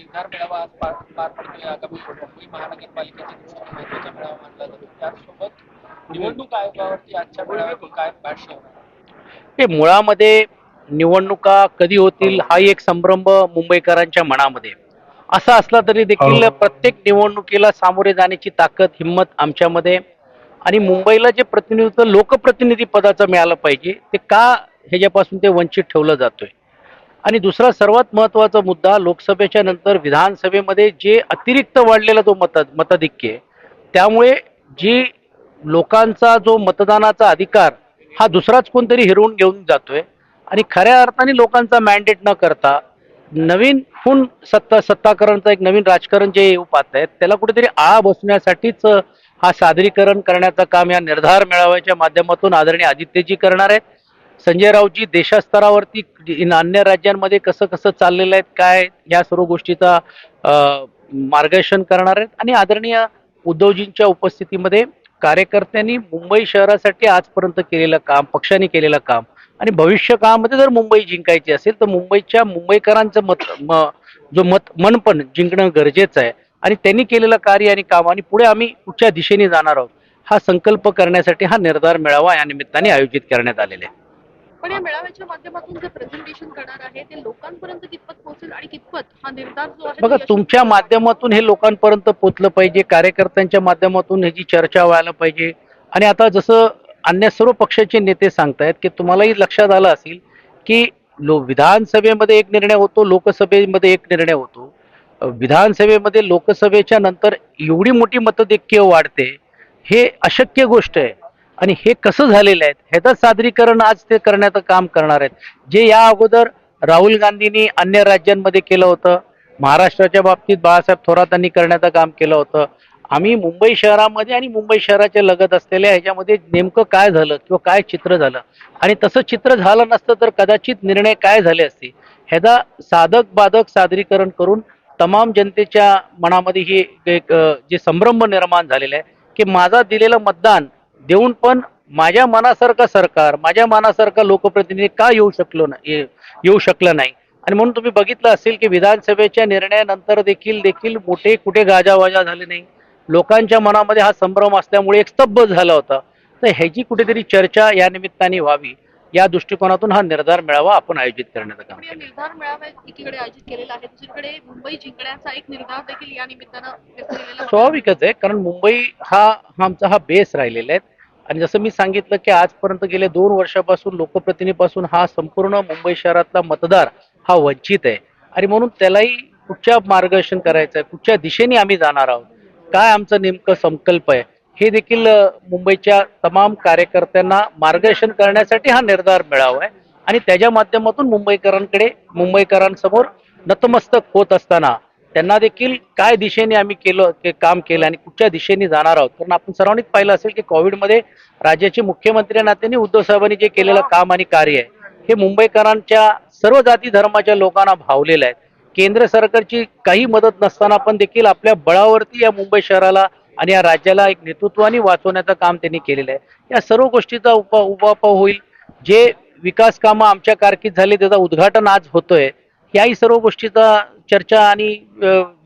निर्धार मेळावा आज पार पार पडतोय. आगामी मुंबई महानगरपालिकेच्या दृष्टीने महत्त्वाचा मेळावा मानला जातो त्याचसोबत निवडणूक आयोगावरती आजच्या मेळाव्यातून काय भाष्य हे मुळामध्ये निवडणुका कधी होतील हा. एक संभ्रम मुंबईकरांच्या मनामध्ये. असा असला तरी देखील हो. प्रत्येक निवडणुकीला सामोरे जाण्याची ताकद हिंमत आमच्यामध्ये आणि मुंबईला जे प्रतिनिधित्व लोकप्रतिनिधी पदाचं मिळालं पाहिजे ते का ह्याच्यापासून ते वंचित ठेवलं जातोय? आणि दुसरा सर्वात महत्त्वाचा मुद्दा लोकसभेच्या नंतर विधानसभेमध्ये जे अतिरिक्त वाढलेला जो मत मताधिक्य आहे त्यामुळे जी लोकांचा जो मतदानाचा अधिकार हा दुसराच कोणतरी हिरवून घेऊन जातोय आणि खऱ्या अर्थाने लोकांचा मॅन्डेट न करता नवीन खून सत्ता सत्ताकरणचं एक नवीन राजकारण जे येऊ पाहत आहेत त्याला कुठेतरी आळा बसण्यासाठीच हा सादरीकरण करण्याचं काम या निर्धार मेळाव्याच्या माध्यमातून आदरणीय आदित्यजी करणार आहेत. संजय रावजी देशस्तरावरती अन्य राज्यांमध्ये कसं कसं चाललेलं आहे काय या सर्व गोष्टीचा मार्गदर्शन करणार आहेत. आणि आदरणीय उद्धवजींच्या उपस्थितीमध्ये कार्यकर्त्यांनी मुंबई शहरासाठी आजपर्यंत केलेलं काम पक्षाने केलेलं काम आणि भविष्य काळामध्ये जर मुंबई जिंकायची असेल तर मुंबईच्या मुंबईकरांचं मत म, जो मत मनपण जिंकणं गरजेचं आहे. आणि त्यांनी केलेलं कार्य आणि काम आणि पुढे आम्ही कुठच्या दिशेने जाणार आहोत हा संकल्प करण्यासाठी हा निर्धार मेळावा या निमित्ताने आयोजित करण्यात आलेला आहे. पण या मेळाव्याच्या माध्यमातून जे प्रेझेंटेशन करणार आहे ते लोकांपर्यंत कितपत पोहोचेल आणि कितपत हा निर्धार जो आहे बघा तुमच्या? माध्यमातून हे लोकांपर्यंत पोचलं पाहिजे कार्यकर्त्यांच्या माध्यमातून ह्याची चर्चा व्हायला पाहिजे. आणि आता जसं अन्य सर्व पक्षाचे नेते सांगतायत की तुम्हालाही लक्षात आलं असेल की लो विधानसभेमध्ये एक निर्णय होतो लोकसभेमध्ये एक निर्णय होतो. विधानसभेमध्ये लोकसभेच्या नंतर एवढी मोठी मतदैक्य वाढते हे अशक्य गोष्ट आहे. आणि हे कसं झालेलं आहे? ह्याचं सादरीकरण आज ते करण्याचं काम करणार आहेत. जे या अगोदर राहुल गांधींनी अन्य राज्यांमध्ये केलं होतं महाराष्ट्राच्या बाबतीत बाळासाहेब थोरातांनी करण्याचं काम केलं होतं. आम्ही मुंबई शहरामध्ये आणि मुंबई शहराच्या लगत असलेल्या ह्याच्यामध्ये नेमकं काय झालं किंवा काय चित्र झालं? आणि तसं चित्र झालं नसतं तर कदाचित निर्णय काय झाले असते ह्याचा साधक बाधक सादरीकरण करून तमाम जनतेच्या मनामध्ये ही एक जे संभ्रम निर्माण झालेलं आहे की माझा दिलेलं मतदान देऊन पण माझ्या मनासारखं सरकार माझ्या मनासारखा लोकप्रतिनिधी का येऊ शकलो नाही येऊ शकलं नाही? आणि म्हणून तुम्ही बघितलं असेल की विधानसभेच्या निर्णयानंतर देखील देखील मोठे कुठे गाजावाजा झाले नाही. लोकांच्या मनामध्ये हा संभ्रम असल्यामुळे एक स्तब्ध झाला होता. तर ह्याची कुठेतरी चर्चा या निमित्ताने व्हावी. या दृष्टिकोनातून हा निर्धार मेळावा आपण आयोजित करण्याचं काम निर्धार मेळावा एकीकडे आयोजित केलेला आहे दुसरीकडे मुंबई जिंकण्याचा एक निर्धार देखील या निमित्तानं व्यक्त केलेला होता. स्वाभाविकच आहे कारण मुंबई हा आमचा हा बेस राहिलेला आहे. आणि जसं मी सांगितलं की आजपर्यंत गेले दोन वर्षापासून लोकप्रतिनिधीपासून हा संपूर्ण मुंबई शहरातला मतदार हा वंचित आहे. आणि म्हणून त्यालाही कुठच्या मार्गदर्शन करायचं आहे कुठच्या दिशेने आम्ही जाणार आहोत काय आमचं नेमकं संकल्प आहे हे देखील मुंबईच्या तमाम कार्यकर्त्यांना मार्गदर्शन करण्यासाठी हा निर्धार मिळावा आहे. आणि त्याच्या माध्यमातून मुंबईकरांकडे मुंबईकरांसमोर नतमस्तक होत असताना त्यांना देखील काय दिशेने आम्ही केलं ते काम केलं आणि कुठच्या दिशेने जाणार आहोत? कारण आपण सर्वांनीच पाहिलं असेल की कोविडमध्ये राज्याचे मुख्यमंत्री नात्याने उद्धव साहेबांनी जे केलेलं काम आणि कार्य आहे हे मुंबईकरांच्या सर्व जाती धर्माच्या लोकांना भावलेलं आहे. केंद्र सरकारची काही मदत नसताना पण देखील आपल्या बळावरती या मुंबई शहराला आणि या राज्याला एक नेतृत्वाने वाचवण्याचं काम त्यांनी केलेलं आहे. या सर्व गोष्टीचा उपा उपापाव होईल. जे विकास कामं आमच्या कारकीर्द झाले त्याचं उद्घाटन आज होतोय. याही सर्व गोष्टीचा चर्चा आणि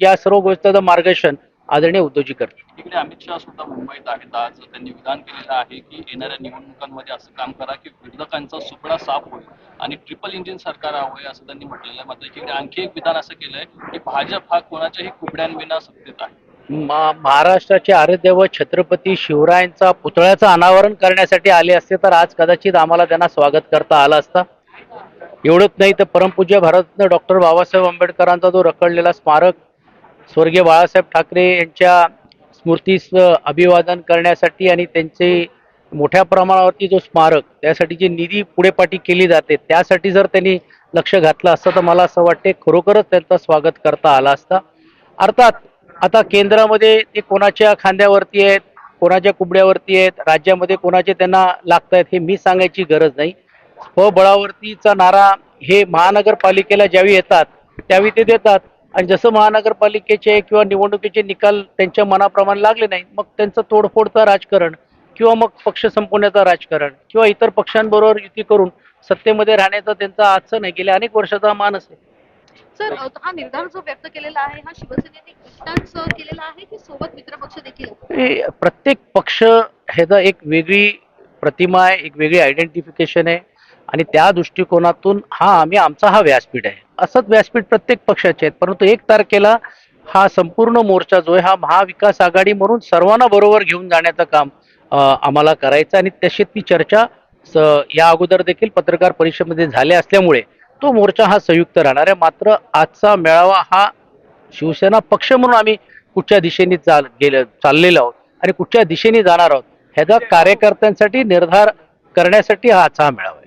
या सर्व गोष्टीचं मार्गदर्शन आदरणीय उद्धवजी करतील. इकडे अमित शहा सुद्धा मुंबईत आहेत. आज त्यांनी विधान केलेलं आहे की येणाऱ्या निवडणुकांमध्ये असं काम करा की विरोधकांचा सुपडा साफ होईल आणि ट्रिपल इंजिन सरकार हवंय असं त्यांनी म्हटलेलं आहे. मात्र इकडे आणखी एक विधान असं केलंय की भाजप हा कोणाच्याही कुबड्यांविना सत्तेत आहे. महाराष्ट्राचे आराध्य छत्रपती शिवरायांचा पुतळ्याचं अनावरण करण्यासाठी आले असते तर आज कदाचित आम्हाला त्यांना स्वागत करता आलं असतं. एवढंच नाही तर परमपूज्य भारतरत्न डॉक्टर बाबासाहेब आंबेडकरांचा जो रखडलेला स्मारक स्वर्गीय बाळासाहेब ठाकरे यांच्या स्मृतीस अभिवादन करण्यासाठी आणि त्यांचे मोठ्या प्रमाणावरती जो स्मारक त्यासाठी जी निधी पुढेपाठी केली जाते त्यासाठी जर त्यांनी लक्ष घातलं असतं तर मला असं वाटते खरोखरच त्यांचं स्वागत करता आला असतं. अर्थात आता केंद्रामध्ये ते कोणाच्या खांद्यावरती आहेत कोणाच्या कुबड्यावरती आहेत राज्यामध्ये कोणाचे त्यांना लागत आहेत हे मी सांगायची गरज नाही. स्वबळावरतीचा नारा हे महानगरपालिकेला ज्यावेळी येतात त्यावेळी ते देतात. आणि जसं महानगरपालिकेचे किंवा निवडणुकीचे निकाल त्यांच्या मनाप्रमाणे लागले नाही मग त्यांचं तोडफोडचं राजकारण किंवा मग पक्ष संपवण्याचं राजकारण किंवा इतर पक्षांबरोबर युती करून सत्तेमध्ये राहण्याचा त्यांचा आजचं नाही गेल्या अनेक वर्षाचा मानस आहे. सर हा निर्धार जो व्यक्त केलेला आहे हा शिवसेनेने एकटाच केलेला आहे की सोबत मित्रपक्ष देखील प्रत्येक पक्ष ह्याचा एक वेगळी प्रतिमा आहे एक वेगळी आयडेंटिफिकेशन आहे. आणि त्या दृष्टिकोनातून हा आम्ही आमचा हा व्यासपीठ आहे. असंच व्यासपीठ प्रत्येक पक्षाचे आहेत परंतु एक तारखेला हा संपूर्ण मोर्चा जो आहे हा महाविकास आघाडी म्हणून सर्वांना बरोबर घेऊन जाण्याचं काम आम्हाला करायचं आणि तशी ती चर्चा स- या अगोदर देखील पत्रकार परिषदेमध्ये झाल्या असल्यामुळे तो मोर्चा हा संयुक्त राहणार आहे. मात्र आजचा मेळावा हा शिवसेना पक्ष म्हणून आम्ही कुठच्या दिशेने चाल गेले चाललेलो आहोत आणि कुठच्या दिशेने जाणार आहोत ह्याचा कार्यकर्त्यांसाठी निर्धार करण्यासाठी हा आजचा हा मेळावा आहे.